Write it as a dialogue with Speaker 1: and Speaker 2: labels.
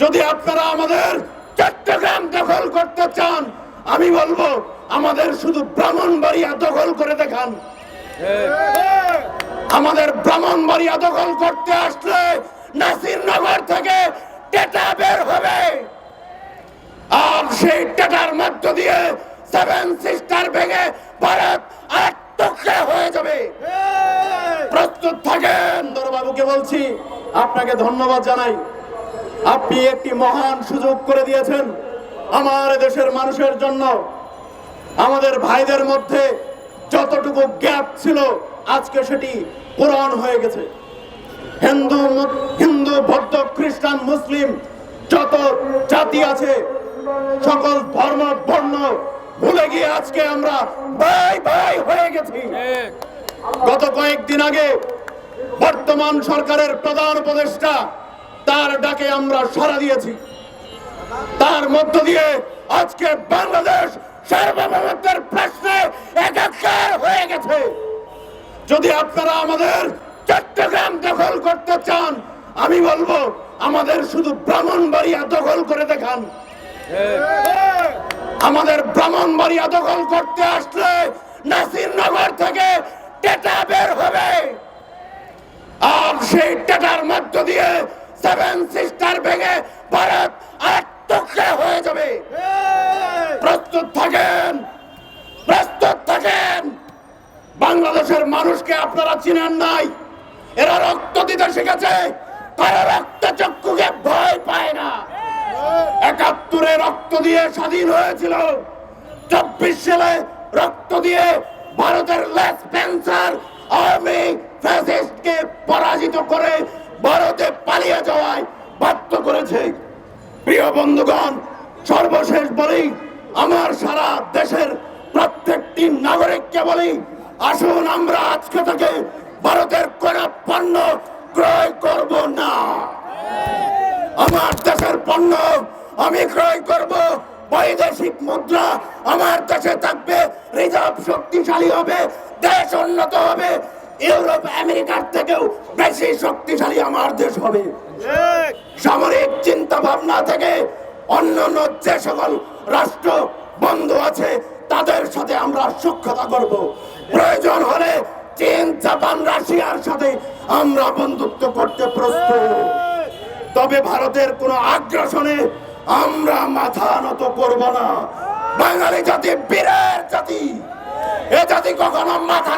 Speaker 1: যদি আপনারা আমাদের চট্টগ্রাম দখল করতে চান, আমি বলব, আমাদের শুধু ব্রাহ্মণবাড়িয়া দখল করে দেখান। আমাদের ব্রাহ্মণবাড়িয়া দখল করতে আসলে নাসিরনগর থেকে টেটা বের হবে। আর সেই টেটার মধ্য দিয়ে সেভেন সিস্টার ভেঙে ভারত টুকরা হয়ে যাবে। প্রস্তুত থাকেন বাবুকে বলছি, আপনাকে ধন্যবাদ জানাই। আপনি একটি মহান সুযোগ করে দিয়েছেন আমার দেশের মানুষের জন্য। আমাদের ভাইদের মধ্যে যতটুকু গ্যাপ ছিল আজকে সেটি পূরণ হয়ে গেছে। হিন্দু হিন্দু বৌদ্ধ খ্রিস্টান মুসলিম যত জাতি আছে সকল ধর্ম বর্ণ ভুলে গিয়ে আজকে আমরা ভাই ভাই হয়ে গেছি। গত কয়েকদিন আগে বর্তমান সরকারের প্রধান উপদেষ্টা তার ডাকে আমরা সাড়া দিয়েছি। তার মধ্য দিয়ে আজকে বাংলাদেশ সার্বভৌমত্বের প্রশ্নে একাকার হয়ে গেছে। যদি আপনারা আমাদের চট্টগ্রাম দখল করতে চান, আমি বলব, আমাদের শুধু ব্রাহ্মণবাড়িয়া দখল করে দেখান। আমাদের ব্রাহ্মণবাড়িয়া দখল করতে আসলে নাসিরনগর থেকে টেটা বের হবে। আর সেই টেটার মধ্য দিয়ে সেভেন সিস্টার ভেঙে ভারত আর টুকরা হয়ে যাবে। প্রস্তুত থাকেন প্রস্তুত থাকেন। বাংলাদেশের মানুষকে আপনারা চিনেন নাই। এরা রক্ত দিতে শিখেছে তারা রক্ত চক্ষুকে ভয় পায় না। একাত্তরে রক্ত দিয়ে স্বাধীন হয়েছিল। চব্বিশ সালে রক্ত দিয়ে ভারতের লেস পেন্সার আর্মি ফ্যাসিস্টকে পরাজিত করে ভারতে পালিয়ে যাওয়ায় বাধ্য করেছে। প্রিয় বন্ধুগণ, সর্বশেষ বলি, আমার সারা দেশের প্রত্যেকটি নাগরিককে বলি, আসুন আমরা আজকে থেকে ভারতের কোন পণ্য ক্রয় করব না। আমার দেশের পণ্য আমি ক্রয় করব, বৈদেশিক মুদ্রা আমার দেশে থাকবে, রিজার্ভ শক্তিশালী হবে, দেশ উন্নত হবে ইউরোপ আমেরিকার থেকেও বেশি শক্তিশালী আমার দেশ হবে। সামরিক চিন্তা ভাবনা থেকে অন্যান্য যে সকল রাষ্ট্র বন্ধু আছে তাদের সাথে আমরা সক্ষতা করব। প্রয়োজন হলে চীন জাপান রাশিয়ার সাথে আমরা বন্ধুত্ব করতে প্রস্তুত। তবে ভারতের কোন আগ্রাসনে আমরা মাথা নত করব না। বাঙালি জাতি বীরের জাতি। এ জাতি কখনো মাথা